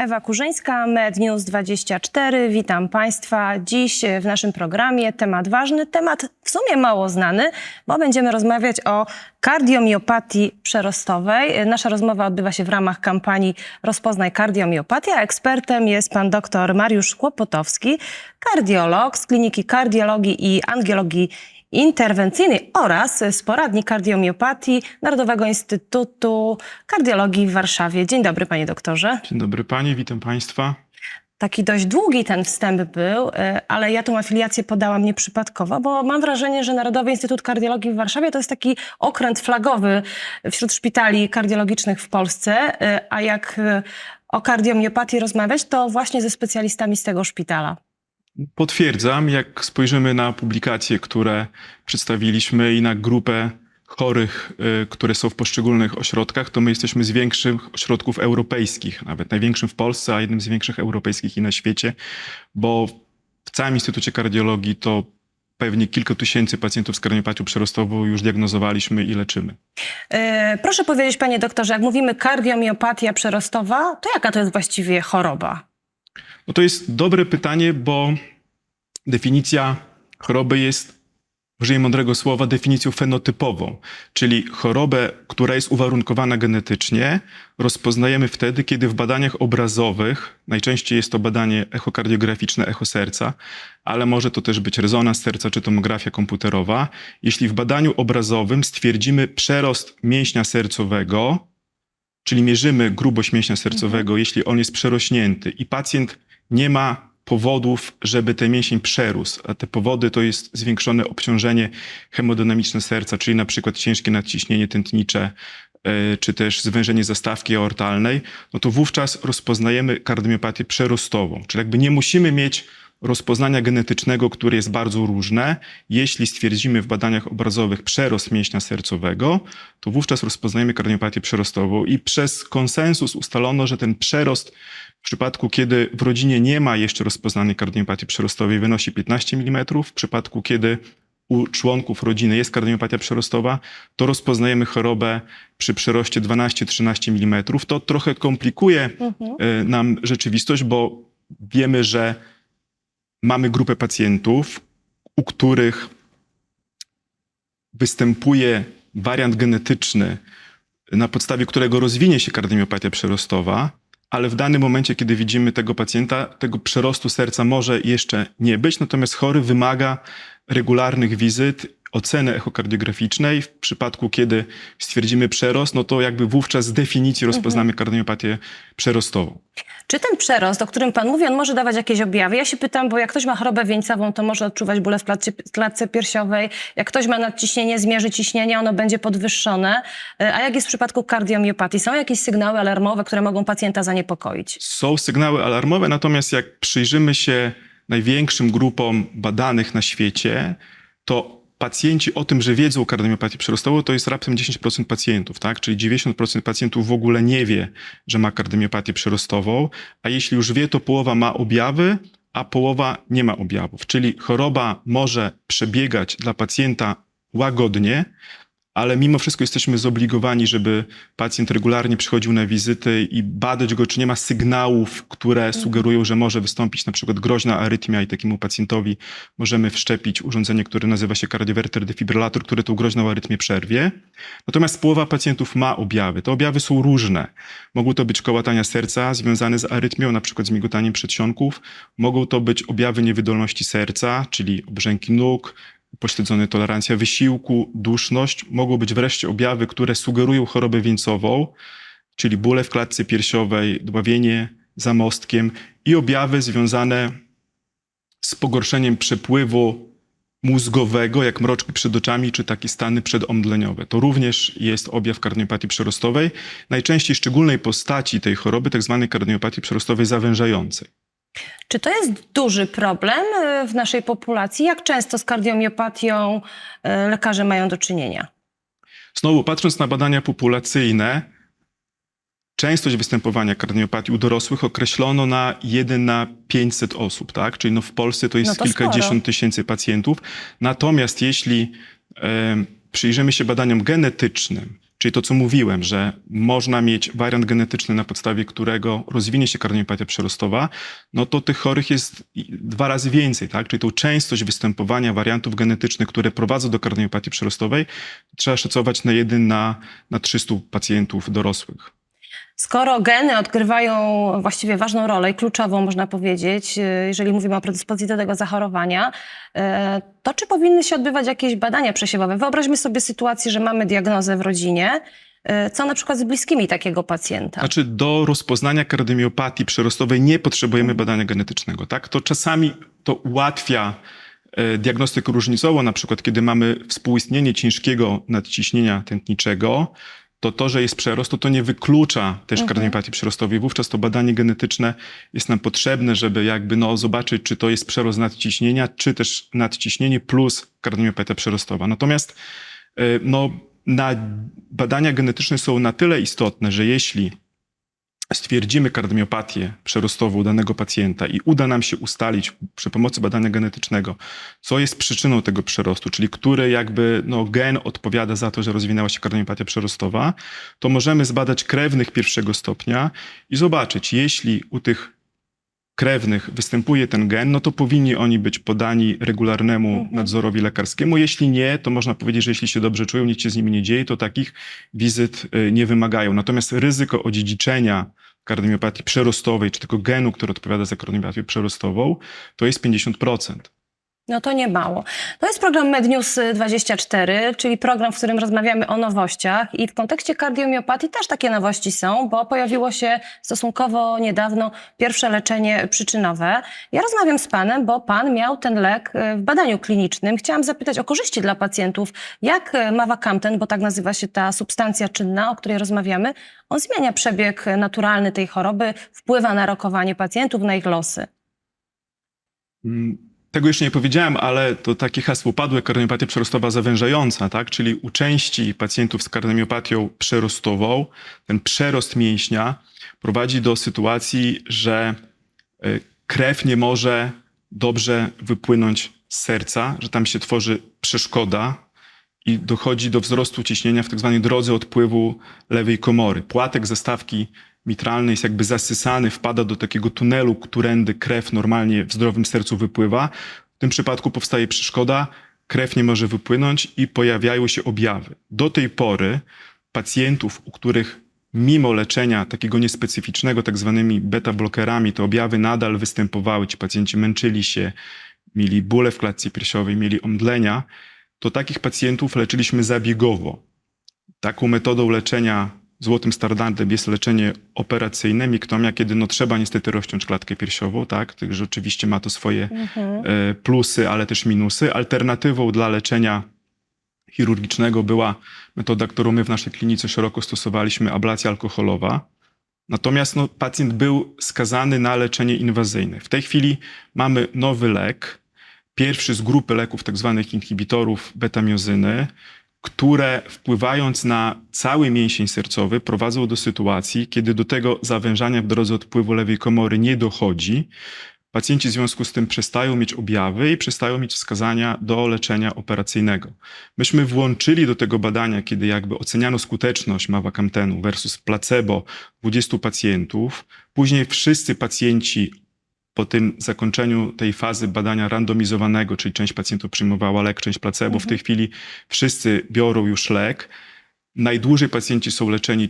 Ewa Kurzyńska, MedNews24. Witam Państwa. Dziś w naszym programie temat ważny, temat w sumie mało znany, bo będziemy rozmawiać o kardiomiopatii przerostowej. Nasza rozmowa odbywa się w ramach kampanii Rozpoznaj kardiomiopatię, a ekspertem jest pan dr Mariusz Kłopotowski, kardiolog z Kliniki Kardiologii i Angiologii interwencyjnej oraz z poradni kardiomiopatii Narodowego Instytutu Kardiologii w Warszawie. Dzień dobry, panie doktorze. Dzień dobry Panie, witam Państwa. Taki dość długi ten wstęp był, y, ale ja tą afiliację podałam nieprzypadkowo, bo mam wrażenie, że Narodowy Instytut Kardiologii w Warszawie to jest taki okręt flagowy wśród szpitali kardiologicznych w Polsce, y, a jak y, o kardiomiopatii rozmawiać, to właśnie ze specjalistami z tego szpitala. Potwierdzam, jak spojrzymy na publikacje, które przedstawiliśmy i na grupę chorych, y, które są w poszczególnych ośrodkach, to my jesteśmy z większych ośrodków europejskich, nawet największym w Polsce, a jednym z większych europejskich i na świecie, bo w całym Instytucie Kardiologii to pewnie kilka tysięcy pacjentów z kardiopatią przerostową już diagnozowaliśmy i leczymy. Y, Proszę powiedzieć, panie doktorze, jak mówimy kardiomiopatia przerostowa, to jaka to jest właściwie choroba? No to jest dobre pytanie, bo definicja choroby jest, użyję mądrego słowa, definicją fenotypową, czyli chorobę, która jest uwarunkowana genetycznie, rozpoznajemy wtedy, kiedy w badaniach obrazowych, najczęściej jest to badanie echokardiograficzne, echo serca, ale może to też być rezonans serca czy tomografia komputerowa, jeśli w badaniu obrazowym stwierdzimy przerost mięśnia sercowego, czyli mierzymy grubość mięśnia sercowego, jeśli on jest przerośnięty i pacjent nie ma powodów, żeby ten mięsień przerósł, a te powody to jest zwiększone obciążenie hemodynamiczne serca, czyli na przykład ciężkie nadciśnienie tętnicze, e, czy też zwężenie zastawki aortalnej, no to wówczas rozpoznajemy kardiomiopatię przerostową. Czyli jakby nie musimy mieć rozpoznania genetycznego, które jest bardzo różne. Jeśli stwierdzimy w badaniach obrazowych przerost mięśnia sercowego, to wówczas rozpoznajemy kardiopatię przerostową i przez konsensus ustalono, że ten przerost w przypadku, kiedy w rodzinie nie ma jeszcze rozpoznanej kardiopatii przerostowej, wynosi 15 mm. W przypadku, kiedy u członków rodziny jest kardiopatia przerostowa, to rozpoznajemy chorobę przy przeroście 12-13 mm. To trochę komplikuje e, nam rzeczywistość, bo wiemy, że mamy grupę pacjentów, u których występuje wariant genetyczny, na podstawie którego rozwinie się kardiomiopatia przerostowa, ale w danym momencie, kiedy widzimy tego pacjenta, tego przerostu serca może jeszcze nie być, natomiast chory wymaga regularnych wizyt, oceny echokardiograficznej. W przypadku, kiedy stwierdzimy przerost, no to jakby wówczas z definicji rozpoznamy kardiopatię przerostową. Czy ten przerost, o którym pan mówi, on może dawać jakieś objawy? Ja się pytam, bo jak ktoś ma chorobę wieńcową, to może odczuwać bóle w klatce, klatce piersiowej. Jak ktoś ma nadciśnienie, zmierzy ciśnienie, ono będzie podwyższone. E, A jak jest w przypadku kardiomiopatii? Są jakieś sygnały alarmowe, które mogą pacjenta zaniepokoić? Są sygnały alarmowe, natomiast jak przyjrzymy się największym grupom badanych na świecie, to pacjenci o tym, że wiedzą o kardiomiopatii przerostową, to jest raptem 10% pacjentów, tak? Czyli 90% pacjentów w ogóle nie wie, że ma kardiomiopatię przerostową, a jeśli już wie, to połowa ma objawy, a połowa nie ma objawów. Czyli choroba może przebiegać dla pacjenta łagodnie, ale mimo wszystko jesteśmy zobligowani, żeby pacjent regularnie przychodził na wizyty i badać go, czy nie ma sygnałów, które sugerują, że może wystąpić na przykład groźna arytmia i takiemu pacjentowi możemy wszczepić urządzenie, które nazywa się kardiowerter defibrylator, które tą groźną arytmię przerwie. Natomiast połowa pacjentów ma objawy. Te objawy są różne. Mogą to być kołatania serca związane z arytmią, na przykład z migotaniem przedsionków. Mogą to być objawy niewydolności serca, czyli obrzęki nóg, pośledzone tolerancja wysiłku, duszność. Mogą być wreszcie objawy, które sugerują chorobę wieńcową, czyli bóle w klatce piersiowej, dławienie za mostkiem i objawy związane z pogorszeniem przepływu mózgowego, jak mroczki przed oczami, czy takie stany przedomdleniowe. To również jest objaw kardiopatii przerostowej, najczęściej szczególnej postaci tej choroby, tak zwanej kardiopatii przerostowej zawężającej. Czy to jest duży problem e, w naszej populacji? Jak często z kardiomiopatią e, lekarze mają do czynienia? Znowu, patrząc na badania populacyjne, częstość występowania kardiopatii u dorosłych określono na 1 na 500 osób, tak? Czyli no w Polsce to jest No to kilkadziesiąt sporo. tysięcy pacjentów. Natomiast jeśli e, przyjrzymy się badaniom genetycznym Czyli to, co mówiłem, że można mieć wariant genetyczny, na podstawie którego rozwinie się kardiomiopatia przerostowa, no to tych chorych jest dwa razy więcej, tak? Czyli tą częstość występowania wariantów genetycznych, które prowadzą do kardiomiopatii przerostowej, trzeba szacować na jeden na, na 300 pacjentów dorosłych. Skoro geny odgrywają właściwie ważną rolę i kluczową, można powiedzieć, y, jeżeli mówimy o predyspozycji do tego zachorowania, y, to czy powinny się odbywać jakieś badania przesiewowe? Wyobraźmy sobie sytuację, że mamy diagnozę w rodzinie. y, Co na przykład z bliskimi takiego pacjenta? Znaczy, do rozpoznania kardiomiopatii przerostowej nie potrzebujemy badania genetycznego, tak? To czasami to ułatwia e, diagnostykę różnicową, na przykład kiedy mamy współistnienie ciężkiego nadciśnienia tętniczego, to to, że jest przerost, to to nie wyklucza też kardiopatii przerostowej. Wówczas to badanie genetyczne jest nam potrzebne, żeby jakby no, zobaczyć, czy to jest przerost nadciśnienia, czy też nadciśnienie plus kardiomiopatia przerostowa. Natomiast e, no, na badania genetyczne są na tyle istotne, że jeśli stwierdzimy kardiomiopatię przerostową danego pacjenta i uda nam się ustalić przy pomocy badania genetycznego, co jest przyczyną tego przerostu, czyli który jakby no, gen odpowiada za to, że rozwinęła się kardiomiopatia przerostowa, to możemy zbadać krewnych pierwszego stopnia i zobaczyć, jeśli u tych krewnych występuje ten gen, no to powinni oni być podani regularnemu nadzorowi lekarskiemu. Jeśli nie, to można powiedzieć, że jeśli się dobrze czują, nic się z nimi nie dzieje, to takich wizyt y, nie wymagają. Natomiast ryzyko odziedziczenia kardiomiopatii przerostowej, czy tego genu, który odpowiada za kardiomiopatii przerostową, to jest 50%. No to nie mało. To jest program MedNews 24, czyli program, w którym rozmawiamy o nowościach i w kontekście kardiomiopatii też takie nowości są, bo pojawiło się stosunkowo niedawno pierwsze leczenie przyczynowe. Ja rozmawiam z panem, bo pan miał ten lek e, w badaniu klinicznym. Chciałam zapytać o korzyści dla pacjentów. Jak e, mawacamten, bo tak nazywa się ta substancja czynna, o której rozmawiamy, on zmienia przebieg naturalny tej choroby, wpływa na rokowanie pacjentów, na ich losy. Mm, Tego jeszcze nie powiedziałem, ale to takie hasło padłe, kardiomiopatia przerostowa zawężająca, tak? Czyli u części pacjentów z kardiomiopatii przerostową ten przerost mięśnia prowadzi do sytuacji, że y, krew nie może dobrze wypłynąć z serca, że tam się tworzy przeszkoda i dochodzi do wzrostu ciśnienia w tak zwanej drodze odpływu lewej komory. Płatek zastawki mitralnej jest jakby zasysany, wpada do takiego tunelu, którędy krew normalnie w zdrowym sercu wypływa. W tym przypadku powstaje przeszkoda, krew nie może wypłynąć i pojawiają się objawy. Do tej pory pacjentów, u których mimo leczenia takiego niespecyficznego, tak zwanymi beta-blokerami, te objawy nadal występowały, ci pacjenci męczyli się, mieli bóle w klatce piersiowej, mieli omdlenia, to takich pacjentów leczyliśmy zabiegowo. Taką metodą leczenia, złotym standardem jest leczenie operacyjne, miktomia, kiedy no trzeba niestety rozciąć klatkę piersiową, tak? Także oczywiście ma to swoje e, plusy, ale też minusy. Alternatywą dla leczenia chirurgicznego była metoda, którą my w naszej klinice szeroko stosowaliśmy, ablacja alkoholowa. Natomiast no, pacjent był skazany na leczenie inwazyjne. W tej chwili mamy nowy lek, pierwszy z grupy leków tak zwanych inhibitorów betamiozyny, które wpływając na cały mięsień sercowy prowadzą do sytuacji, kiedy do tego zawężania w drodze odpływu lewej komory nie dochodzi. Pacjenci w związku z tym przestają mieć objawy i przestają mieć wskazania do leczenia operacyjnego. Myśmy włączyli do tego badania, kiedy jakby oceniano skuteczność mawacamtenu versus placebo 20 pacjentów. Później wszyscy pacjenci po tym zakończeniu tej fazy badania randomizowanego, czyli część pacjentów przyjmowała lek, część placebo, w tej chwili wszyscy biorą już lek. Najdłużej pacjenci są leczeni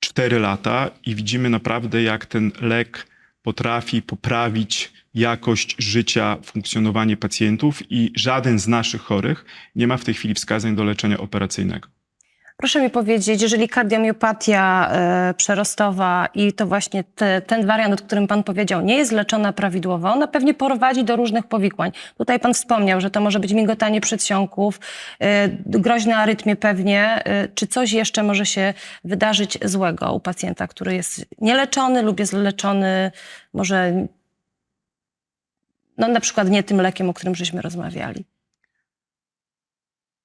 4 lata i widzimy naprawdę, jak ten lek potrafi poprawić jakość życia, funkcjonowanie pacjentów i żaden z naszych chorych nie ma w tej chwili wskazań do leczenia operacyjnego. Proszę mi powiedzieć, jeżeli kardiomiopatia e, przerostowa i to właśnie te, ten wariant, o którym Pan powiedział, nie jest leczona prawidłowo, ona pewnie prowadzi do różnych powikłań. Tutaj Pan wspomniał, że to może być migotanie przedsionków, e, groźne arytmie pewnie. E, czy coś jeszcze może się wydarzyć złego u pacjenta, który jest nieleczony lub jest leczony może no, na przykład nie tym lekiem, o którym żeśmy rozmawiali?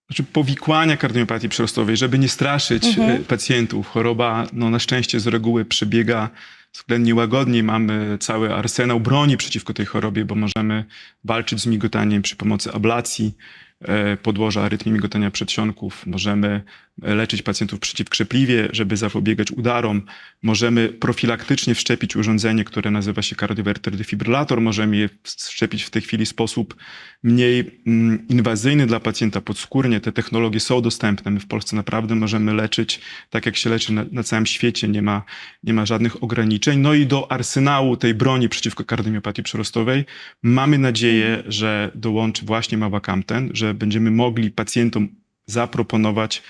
Znaczy powikłania kardiomiopatii przerostowej, żeby nie straszyć e, pacjentów. Choroba no, na szczęście z reguły przebiega względnie łagodnie. Mamy cały arsenał broni przeciwko tej chorobie, bo możemy walczyć z migotaniem przy pomocy ablacji e, podłoża arytmii migotania przedsionków. Możemy leczyć pacjentów przeciwkrzepliwie, żeby zapobiegać udarom. Możemy profilaktycznie wszczepić urządzenie, które nazywa się kardiowerter defibrylator. Możemy je wszczepić w tej chwili w sposób mniej mm, inwazyjny dla pacjenta podskórnie. Te technologie są dostępne. My w Polsce naprawdę możemy leczyć tak, jak się leczy na, na całym świecie. Nie ma, nie ma żadnych ograniczeń. No i do arsenału tej broni przeciwko kardiomiopatii przyrostowej mamy nadzieję, że dołączy właśnie mawacamten, że będziemy mogli pacjentom zaproponować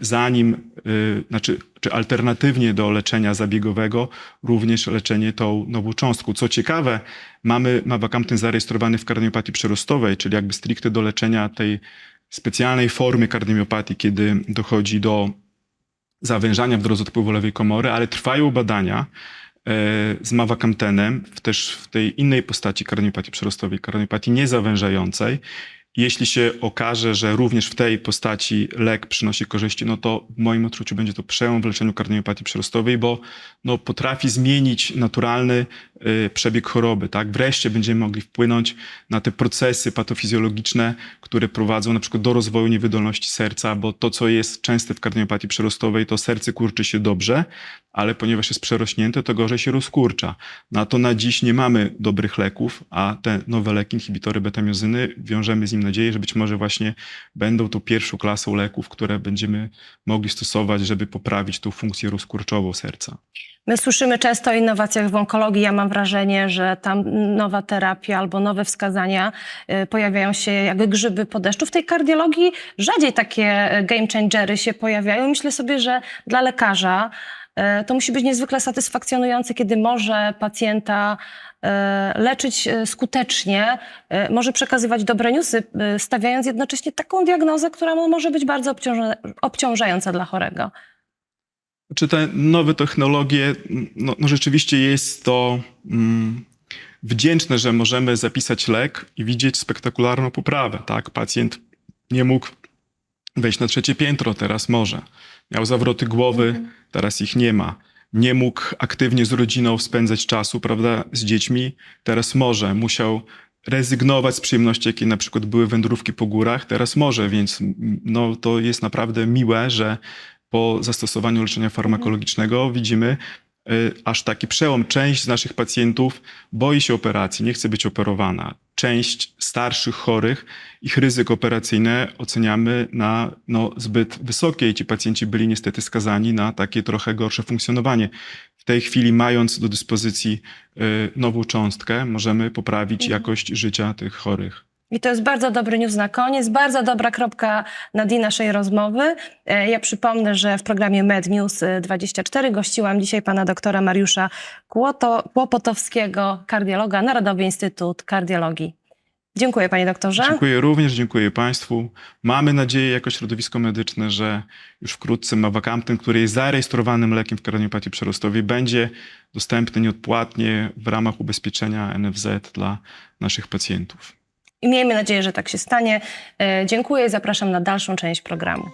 zanim, y, znaczy, czy alternatywnie do leczenia zabiegowego, również leczenie tą nową cząstką. Co ciekawe, mamy mawacamten zarejestrowany w kardiomiopatii przyrostowej, czyli jakby stricte do leczenia tej specjalnej formy kardiomiopatii, kiedy dochodzi do zawężania w drodze odpływu lewej komory, ale trwają badania e, z mawacamtenem, w- też w tej innej postaci kardiopatii przyrostowej, kardiopatii niezawężającej. Jeśli się okaże, że również w tej postaci lek przynosi korzyści, no to w moim odczuciu będzie to przełom w leczeniu kardiopatii przyrostowej, bo no, potrafi zmienić naturalny przebieg choroby. Tak? Wreszcie będziemy mogli wpłynąć na te procesy patofizjologiczne, które prowadzą na przykład do rozwoju niewydolności serca, bo to, co jest częste w kardiopatii przyrostowej, to serce kurczy się dobrze, ale ponieważ jest przerośnięte, to gorzej się rozkurcza. Na to na dziś nie mamy dobrych leków, a te nowe leki, inhibitory betamiozyny, wiążemy z nim nadzieję, że być może właśnie będą tą pierwszą klasą leków, które będziemy mogli stosować, żeby poprawić tą funkcję rozkurczową serca. My słyszymy często o innowacjach w onkologii. Ja mam wrażenie, że tam nowa terapia albo nowe wskazania y, pojawiają się jak grzyby po deszczu. W tej kardiologii rzadziej takie y, game changery się pojawiają. Myślę sobie, że dla lekarza y, to musi być niezwykle satysfakcjonujące, kiedy może pacjenta leczyć skutecznie, może przekazywać dobre newsy, stawiając jednocześnie taką diagnozę, która może być bardzo obciąża- obciążająca dla chorego. Czy te nowe technologie, no, no rzeczywiście jest to mm, wdzięczne, że możemy zapisać lek i widzieć spektakularną poprawę. Tak? Pacjent nie mógł wejść na trzecie piętro, teraz może. Miał zawroty głowy, teraz ich nie ma. Nie mógł aktywnie z rodziną spędzać czasu, prawda, z dziećmi, teraz może. Musiał rezygnować z przyjemności, jakie na przykład były wędrówki po górach, teraz może, więc mm, no, to jest naprawdę miłe, że po zastosowaniu leczenia farmakologicznego widzimy y, aż taki przełom. Część z naszych pacjentów boi się operacji, nie chce być operowana. Część starszych chorych, ich ryzyko operacyjne oceniamy na no, zbyt wysokie i ci pacjenci byli niestety skazani na takie trochę gorsze funkcjonowanie. W tej chwili, mając do dyspozycji y, nową cząstkę, możemy poprawić jakość życia tych chorych. I to jest bardzo dobry news na koniec, bardzo dobra kropka na dnie naszej rozmowy. E, Ja przypomnę, że w programie Med News e, 24 gościłam dzisiaj pana doktora Mariusza Kłopotowskiego, kardiologa, Narodowy Instytut Kardiologii. Dziękuję panie doktorze. Dziękuję również, dziękuję Państwu. Mamy nadzieję jako środowisko medyczne, że już wkrótce mawacamten, który jest zarejestrowanym lekiem w kardiopatii przerostowej, będzie dostępny nieodpłatnie w ramach ubezpieczenia NFZ dla naszych pacjentów. I miejmy nadzieję, że tak się stanie. E, Dziękuję i zapraszam na dalszą część programu.